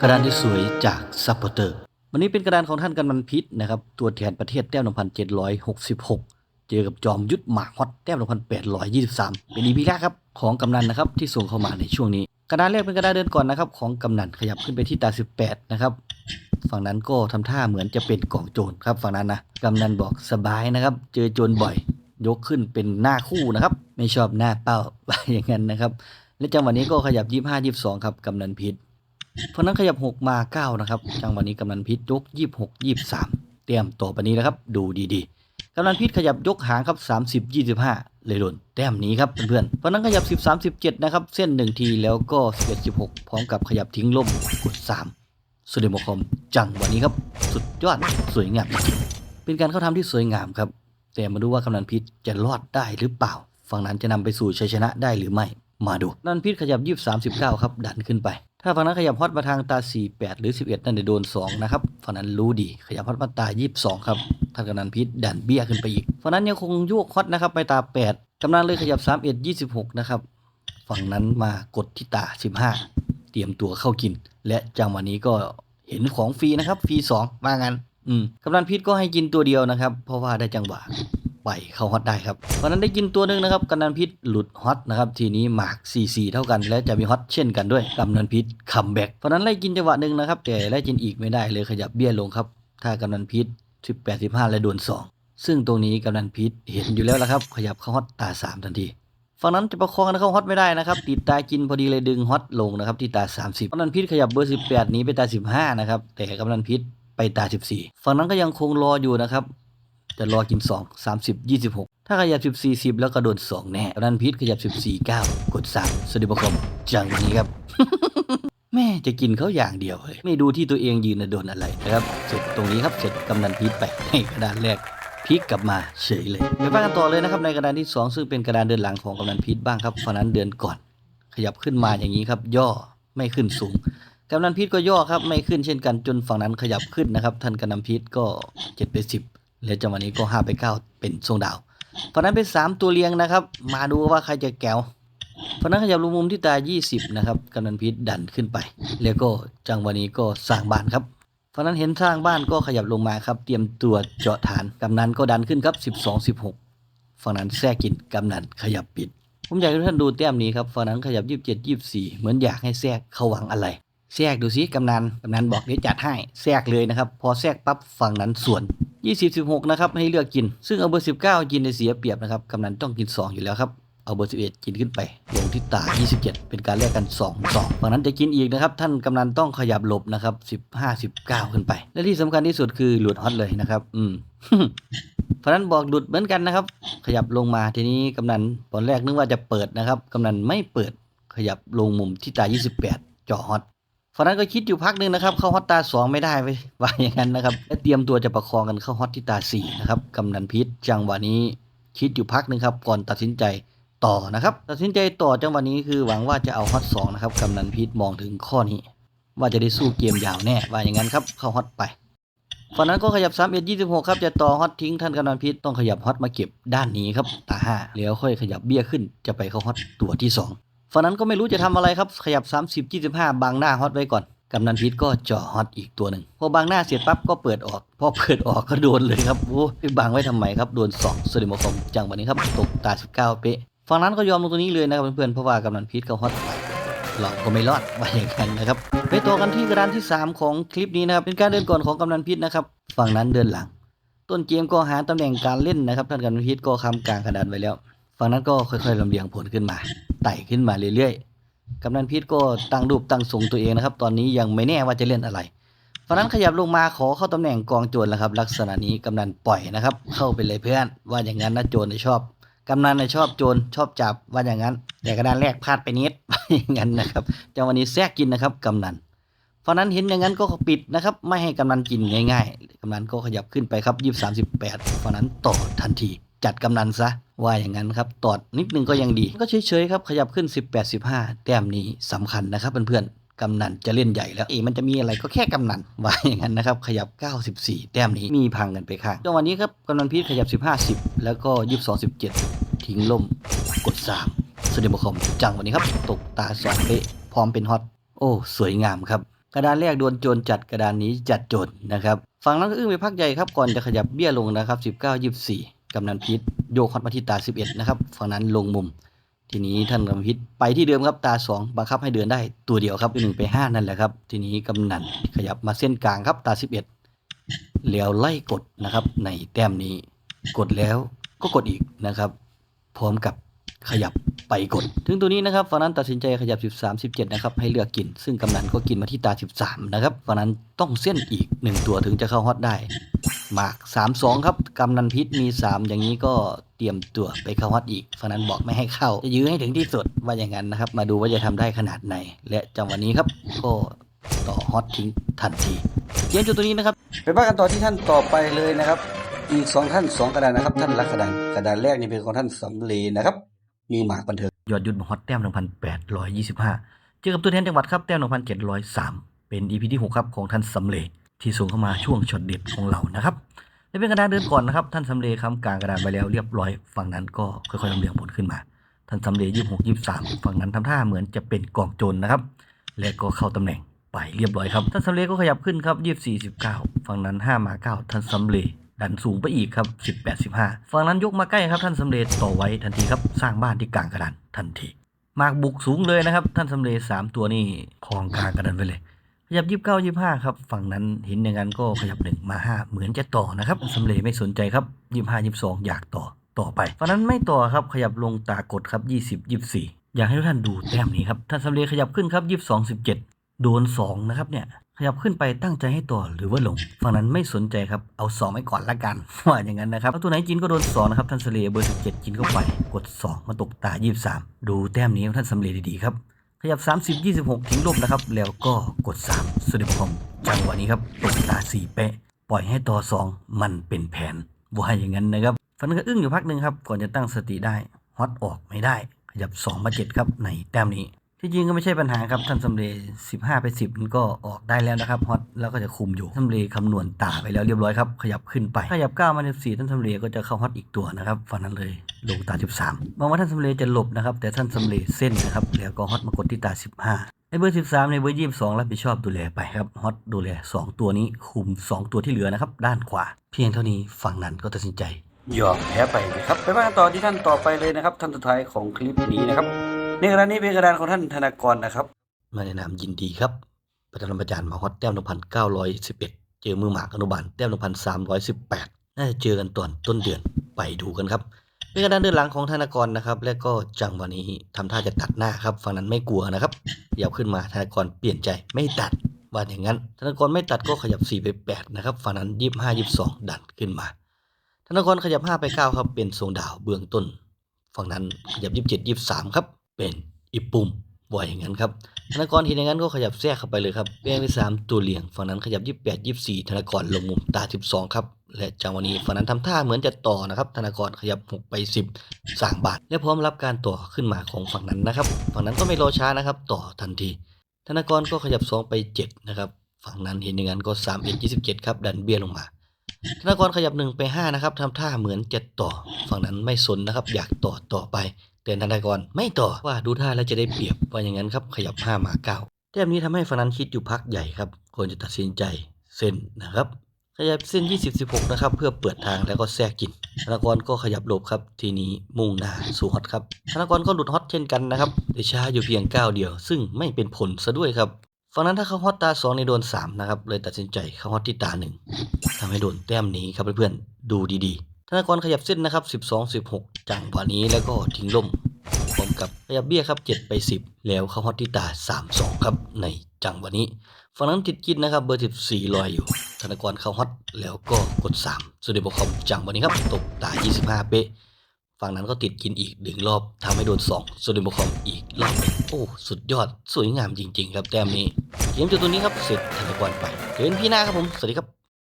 กระดานที่สวยจากซัพพอร์เตอร์ วันนี้เป็นกระดานของท่านกันมันพิษนะครับ ตัวแทนประเทศแต้ม 1,766 เจอกับจอมยุทธหมากฮอตแต้ม 1,823 เป็นอีพีแรกครับ ของกำนันนะครับที่ส่งเข้ามาในช่วงนี้ กระดานแรกเป็นกระดานเดินก่อนนะครับ ของกำนันขยับขึ้นไปที่ตา 18 นะครับ ฝั่งนั้นก็ทำท่าเหมือนจะเป็นกล่องโจรครับฝั่งนั้นนะกำนันบอกสบายนะครับ เจอโจรบ่อย ยกขึ้นเป็นหน้าคู่นะครับ ไม่ชอบหน้าเป้าว่าอย่างนั้นนะครับและจังหวะนี้ก็ขยับ 25 22 ครับกำนันพิษ เพราะนั้นขยับ 6 มา 9 นะครับจังหวะนี้กำนันพิษยก 26 23 เตรียมต่อไปนี้นะครับ ดูดีๆกำนันพิษขยับยกหางครับ 30 25 เลยหล่นแต้มนี้ครับเพื่อนๆเพราะนั้นขยับ13 17นะครับ เส้น 1 ทีแล้วก็ 11 16 พร้อมกับขยับทิ้งล่มกด 3 สุดเดโมคอมจังหวันนี้ครับ สุดยอดสวยงามเป็นการเข้าทำที่สวยงามครับแต่มาดูว่ากำนันพิษจะรอดได้หรือเปล่า ฝั่งนั้นจะนำไปสู่ชัยชนะได้หรือไม่ มาดูกำนันพิษขยับ23 19ครับ ดันขึ้นไป ถ้าฝั่งนั้นขยับฮอตมาทางตา 48 หรือ 11 นั่นจะโดน 2 นะครับฝั่งนั้นรู้ดี ขยับฮอตมาตา 22 ครับท่านกำนันพิษดันเบี้ยขึ้นไปอีกฝั่งนั้นยังคงโยกฮอตนะครับไปตา 8กำนันเลยขยับ 31 26 นะครับ ฝั่งนั้นมากดที่ตา 15 เตรียมตัวเข้ากิน และจังหวะนี้ก็เห็นของฟรีนะครับฟรีสองว่างั้น อืมกำนันพิษก็ให้กินตัวเดียวนะครับ เพราะว่าได้จังหวะ ไปเข้าฮอตได้ครับเพราะนั้นได้กินตัวหนึ่งนะครับกำนันพิษหลุดฮอตนะครับทีนี้หมาก4 4เท่ากัน และจะมีฮอตเช่นกันด้วยกำนันพิษคัมแบ็กเพราะนั้นไล่กินจังหวะหนึ่งนะครับแต่ไล่กินอีกไม่ได้เลยขยับเบี้ยลงครับถ้ากำนันพิษ18 15และโดน 2 ซึ่งตรงนี้กำนันพิษเห็นอยู่แล้วละครับ ขยับเข้าฮอตตา 3 ทันทีฝั่งนั้นจะประคองกันเข้าฮอตไม่ได้นะครับติดตากินพอดีเลยดึงฮอตลงนะครับที่ตา 30กำนันพิษขยับเบอร์ 18 นี้ไปตา 15 นะครับแต่กำนันพิษไปตา 14 ฝั่งนั้นก็ยังคงรออยู่นะครับ จะรอกิน 2 30 26 ถ้าขยับ 14 10 แล้วก็โดน 2 แน่กำนันพิษขยับ 14 9 กด 3สวัสดีประคมจังนนี้ครับ แม่จะกินเขาอย่างเดียวเลย ไม่ดูที่ตัวเองยืนนะโดนอะไรนะครับ เสร็จตรงนี้ครับเสร็จกำนันพิษไปให้กระดานแรกพลิกกลับมาเฉยเลยไปฟังกันต่อเลยนะครับในกระดานที่ 2 ซึ่งเป็นกระดานเดินหลังของกำนันพิษบ้างครับฝั่งนั้นเดินก่อน ขยับขึ้นมาอย่างนี้ครับ ย่อไม่ขึ้นสูงกำนันพิษก็ย่อครับไม่ขึ้นเช่นกันจนฝั่งนั้นขยับขึ้นนะครับท่านกำนันพิษก็7ไป10 และจังหวะนี้ก็5ไป9เป็นทรงดาวฝั่งนั้นเป็น3ตัวเรียงนะครับ มาดูว่าใครจะแก้วฝั่งนั้นขยับลงมุมที่ตา 20 นะครับกำนันพิษดันขึ้นไป แล้วก็จังหวะนี้ก็สร้างบ้านครับฝั่งนั้นเห็นสร้างบ้านก็ขยับลงมาครับ เตรียมตัวเจาะฐานกำนันก็ดันขึ้นครับ 12 16 ฝั่งนั้นแทรกกินกำนันขยับปิด ผมอยากให้ท่านดูแต้มนี้ครับฝั่งนั้นขยับ 27 24 เหมือนอยากให้แทรกเขาหวังอะไร แทรกดูสิกำนันกำนันบอกเดี๋ยวจัดให้แทรกเลยนะครับ พอแทรกปั๊บฝั่งนั้นส่วน 20 16 นะครับให้เลือกกิน ซึ่งเอาเบอร์ 19 กินในเสียเปรียบนะครับกำนันต้องกิน 2 อยู่แล้วครับเอาเบอร์ 11 กินขึ้นไป ลงที่ตา 27 เป็นการแลกกัน 2 2ฝั่งนั้นจะกินอีกนะครับ ท่านกำนันต้องขยับหลบนะครับ 15 19 ขึ้นไป และที่สำคัญที่สุดคือหลุดฮอตเลยนะครับ อืมฝั่งนั้นบอกหลุดเหมือนกันนะครับ ขยับลงมาทีนี้กำนันตอนแรกนึกว่าจะเปิดนะครับกำนันไม่เปิดขยับลงมุมที่ตา 28จาะฮอต ฝั่งนั้นก็คิดอยู่พักหนึ่งนะครับ เข้าฮอตตาสองไม่ได้ไปว่าอย่างนั้นนะครับและเตรียมตัวจะประคองกันเข้าฮอตที่ตาสี่นะครับกำนันพิษจังหวะนี้คิดอยู่พักหนึ่งครับก่อนตัดสินใจต่อนะครับ ตัดสินใจต่อจังหวะนี้คือหวังว่าจะเอาฮอตสองนะครับกำนันพิษมองถึงข้อนี้ ว่าจะได้สู้เกมยาวแน่ว่าอย่างนั้นครับเข้าฮอตไปฝั่งนั้นก็ขยับ3 1 26 ครับ จะต่อฮอตทิ้งท่านกำนันพิษต้องขยับฮอตมาเก็บด้านนี้ครับตาห้าแล้วค่อยขยับเบี้ยขึ้นจะไปเข้าฮอตตัวที่สอง ฝั่งนั้นก็ไม่รู้จะทำอะไรครับ ขยับ 30 25บังหน้าฮอตไว้ก่อนกำนันพิษก็เจาะฮอตอีกตัวหนึ่งพอบังหน้าเสร็จปั๊บก็เปิดออก พอเปิดออกก็โดนเลยครับโอ้ยบังไว้ทำไมครับโดน2สวัสดีมคมจังหวะนี้ครับตกตา 19 เป๊ะฝั่งนั้นก็ยอมลงตัวนี้เลยนะครับเพื่อนๆเพราะว่ากำนันพิษเขาฮอตไปเราก็ไม่รอดว่าอย่างนั้นนะครับไปต่อกันที่กระดานที่ 3 ของคลิปนี้นะครับเป็นการเดินก่อนของกำนันพิษนะครับฝั่งนั้นเดินหลัง ต้นเกมก็หาตำแหน่งการเล่นนะครับท่านกำนันพิษก็คำกลางกระดานไว้แล้ว ฝั่งนั้นก็ค่อยๆลำเลียงผลขึ้นมา ไต่ขึ้นมาเรื่อยๆกำนันพิษก็ตั้งรูปตั้งทรงตัวเองนะครับ ตอนนี้ยังไม่แน่ว่าจะเล่นอะไรฝั่งนั้นขยับลงมาขอเข้าตำแหน่งกองโจรแล้วครับ ลักษณะนี้กำนันปล่อยนะครับ เข้าไปเลยเพื่อน ว่าอย่างนั้นนะโจรน่ะชอบกำนันน่ะชอบโจรชอบจับว่าอย่างนั้น แต่กระดานแรกพลาดไปนิดอย่างนั้นนะครับจังวันนี้แทรกกินนะครับกำนันฝั่งนั้นเห็นอย่างนั้นก็ปิดนะครับ ไม่ให้กำนันกินง่าย ๆกำนันก็ขยับขึ้นไปครับยี่สามสิบแปดฝั่งนั้นต่อทันที จัดกำนันซะว่าอย่างนั้นครับตอดนิดนึงก็ยังดี ก็เฉยๆครับขยับขึ้น 18 15 แต้มนี้สำคัญนะครับเพื่อนๆกำนันจะเล่นใหญ่แล้วเอมันจะมีอะไรก็แค่กำนันว่าอย่างนั้นนะครับ ขยับ 94 แต้มนี้มีพังกันไปข้างจังหวะนี้ครับกำนันพีชขยับ 15 10 แล้วก็ 22 17 ทิ้งล่ม กด 3สวัสดีบุคคลจังวันนี้ครับ ตกตาสองเป๊ะพร้อมเป็นฮอต โอ้ สวยงามครับ กระดานแรกโดนโจรจัดกระดานนี้จัดโจรนะครับ ฝั่งนั้นก็อึ้งไปพักใหญ่ครับ ก่อนจะขยับเบี้ยลงนะครับ 19 24 กำนันพิษโยกฮอตมาที่ตา 11 นะครับฝั่งนั้นลงมุม ทีนี้ท่านกำนันพิษไปที่เดิมครับตา 2 บังคับให้เดินได้ตัวเดียวครับหนึ่งไปห้านั่นแหละครับ ทีนี้กำนันขยับมาเส้นกลางครับตา 11 แล้วไล่กดนะครับในแต้มนี้ กดแล้วก็กดอีกนะครับ พร้อมกับขยับไปกด ถึงตัวนี้นะครับฝั่งนั้นตัดสินใจขยับ 13 17 นะครับ ให้เลือกกิน ซึ่งกำนันก็กินมาที่ตา 13 นะครับฝั่งนั้นต้องเส้นอีก 1 ตัวถึงจะเข้าฮอตได้ หมาก3 2ครับกำนันพิษมี3อย่างนี้ก็เตรียมตัวไปเข้าฮอตอีกฝั่งนั้นบอกไม่ให้เข้า จะยื้อให้ถึงที่สุดว่าอย่างนั้นนะครับ มาดูว่าจะทำได้ขนาดไหน และจังหวะนี้ครับก็ต่อฮอตทิ้งทันทีเกมจุดตัวนี้นะครับไปว่ากันต่อที่ท่านต่อไปเลยนะครับ อีกสองท่านสองกระดานนะครับ ท่านลักษณะกระดานแรกนี่เป็นของท่านสำเร็จนะครับ มีหมากบันเทิงยอดยุทธฮอตแต้ม1,825เจอกับตัวแทนจังหวัดครับแต้ม1,703เป็น EP ที่6ครับของท่านสำเร็จ ที่ส่งเข้ามาช่วงช็อตเด็ดของเรานะครับและเป็นกระดานเดินก่อนนะครับ ท่านสำเร็จคำกลางกระดานไปแล้วเรียบร้อยฝั่งนั้นก็ค่อยๆลำเลียงผลขึ้นมา ท่านสำเร็จ26 23ฝั่งนั้นทำท่าเหมือนจะเป็นกองโจรนะครับ และก็เข้าตำแหน่งไปเรียบร้อยครับ ท่านสำเร็จก็ขยับขึ้นครับ24 19ฝั่งนั้น5มา9ท่านสำเร็จดันสูงไปอีกครับ18 15ฝั่งนั้นยกมาใกล้ครับท่านสำเร็จต่อไว้ทันทีครับสร้างบ้านที่กลางกระดานทันทีมากบุกสูงเลยนะครับ ท่านสำเร็จสามตัวนี่คลองกลางกระดานไปเลย ขยับ29 25ครับ ฝั่งนั้นเห็นอย่างนั้นก็ขยับหนึ่งมา5เหมือนจะต่อนะครับท่านสำเร็จไม่สนใจครับ25 22องอยากต่อต่อไปฝั่งนั้นไม่ต่อครับขยับลงตากดครับ20 24อยากให้ทุกท่านดูแต้มนี้ครับท่านสำเร็จขยับขึ้นครับ22 17โดน2นะครับเนี่ยขยับขึ้นไปตั้งใจให้ต่อหรือว่าลง ฝั่งนั้นไม่สนใจครับ เอา2ไว้ก่อนละกันว่าอย่างนั้นนะครับแล้วตัวไหนจินก็โดน2นะครับท่านสำเร็จเบอร์17จินเข้าไป กด 2 มาตกตา 23 ดูแต้มนี้ท่านสำเร็จดีๆครับ ขยับ 30 26 ทิ้งลบนะครับ แล้วก็กด 3สเดปคอมจังหวะนี้ครับตกตา4เป๊ะ ปล่อยให้ต่อ 2 มันเป็นแผนว่าอย่างนั้นนะครับฟันก็อึ้งอยู่พักหนึ่งครับ ก่อนจะตั้งสติได้ฮอตออกไม่ได้ ขยับ2มา7ครับในแต้มนี้ ที่จริงก็ไม่ใช่ปัญหาครับท่านสำเร็จ15ไป10มันก็ออกได้แล้วนะครับฮอตแล้วก็จะคุมอยู่สำเร็จคำนวณตาไปแล้วเรียบร้อยครับขยับขึ้นไป ขยับ9มา14ท่านสำเร็จก็จะเข้าฮอตอีกตัวนะครับฝั่งนั้นเลยลงตา 13มองว่าท่านสำเร็จจะหลบนะครับแต่ท่านสำเร็จเส้นนะครับแล้วก็ฮอตมากดที่ตา 15ในเบอร์ 13 ในเบอร์ 22 รับผิดชอบดูแลไปครับฮอตดูแล 2 ตัวนี้คุม 2 ตัวที่เหลือนะครับด้านขวา เพียงเท่านี้ฝั่งนั้นก็ตัดสินใจยอมแพ้ไปเลยครับไปว่ากันต่อที่ท่านต่อไปเลยนะครับท่านสุดท้ายของคลิปนี้นะครับ ในกระดานนี้เป็นกระดานของท่านธนากรนะครับมาแนะนำยินดีครับ ประธานประจานมาฮอตแต้ม1,911เอ็ดเจอมือหมากอนุบาลแต้ม1,318น่าจะเจอกันตอนต้นเดือนไปดูกันครับเป็นกระดานเดินหลังของธนากรนะครับ และก็จังวะนี้ทำท่าจะตัดหน้าครับฝั่งนั้นไม่กลัวนะครับขยับขึ้นมาธนากรเปลี่ยนใจไม่ตัดว่าอย่างนั้น ธนากรไม่ตัดก็ขยับ4ไป8นะครับฝั่งนั้น25 22 ดันขึ้นมา ธนากรขยับ 5 ไป 9 ครับเป็นทรงดาวเบื้องต้น ฝั่งนั้นขยับ 27 23 ครับ เป็นอิปุ่มว่าอย่างนั้นครับธนากรเห็นอย่างนั้นก็ขยับแทรกเข้าไปเลยครับแปลงไป3ตัวเหลี่ยงฝั่งนั้นขยับ28 24ธนากรลงมุมตา12ครับ และจังหวะนี้ฝั่งนั้นทำท่าเหมือนจะต่อนะครับ ธนากรขยับ6ไป10สร้างบาท และพร้อมรับการต่อขึ้นมาของฝั่งนั้นนะครับ ฝั่งนั้นก็ไม่รอช้านะครับ ต่อทันที ธนากรก็ขยับ2ไป7นะครับ ฝั่งนั้นเห็นอย่างนั้นก็3 1 27ครับดันเบี้ยลงมาธนากรขยับ1ไป5นะครับทำท่าเหมือนจะต่อ ฝั่งนั้นไม่สนนะครับ อยากต่อต่อไป เตือนธนากรไม่ต่อว่าดูท่าแล้วจะได้เปรียบว่าอย่างนั้นครับขยับ5มา9แต้มนี้ทำให้ฝั่งนั้นคิดอยู่พักใหญ่ครับควรจะตัดสินใจเส้นนะครับขยับเส้น 20 16 นะครับ เพื่อเปิดทางแล้วก็แทรกกินธนากรก็ขยับหลบครับ ทีนี้มุ่งหน้าสู่ฮอตครับธนากรก็หลุดฮอตเช่นกันนะครับแต่ช้าอยู่เพียงก้าวเดียว ซึ่งไม่เป็นผลซะด้วยครับฝั่งนั้นถ้าเขาฮอตตา2ในโดน 3 นะครับ เลยตัดสินใจเข้าฮอตที่ตา1ทำให้โดนแต้มนี้ครับเพื่อนๆดูดีๆ ธนากรขยับเส้นนะครับ 12 16 จังหวะนี้แล้วก็ทิ้งล่มพร้อมกับขยับเบี้ยครับ 7 ไป 10 แล้วเข้าฮอตที่ตา 3 2 ครับ ในจังหวะนี้ฝั่งนั้นติดกินนะครับ เบอร์ 14 ลอยอยู่ ธนากรเข้าฮอตแล้วก็กด 3สุดเดบคอมจังหวะนี้ครับ ตกตา 25 เป๊ะฝั่งนั้นก็ติดกินอีกหนึ่งรอบทำให้โดน2สุดเดบคอมอีกรอบโอ้สุดยอดสวยงามจริง ๆ ครับแต้มนี้เกมจุดตัวนี้ครับเสร็จธนากรไปเจอกันพี่หน้าครับผมสวัสดีครับ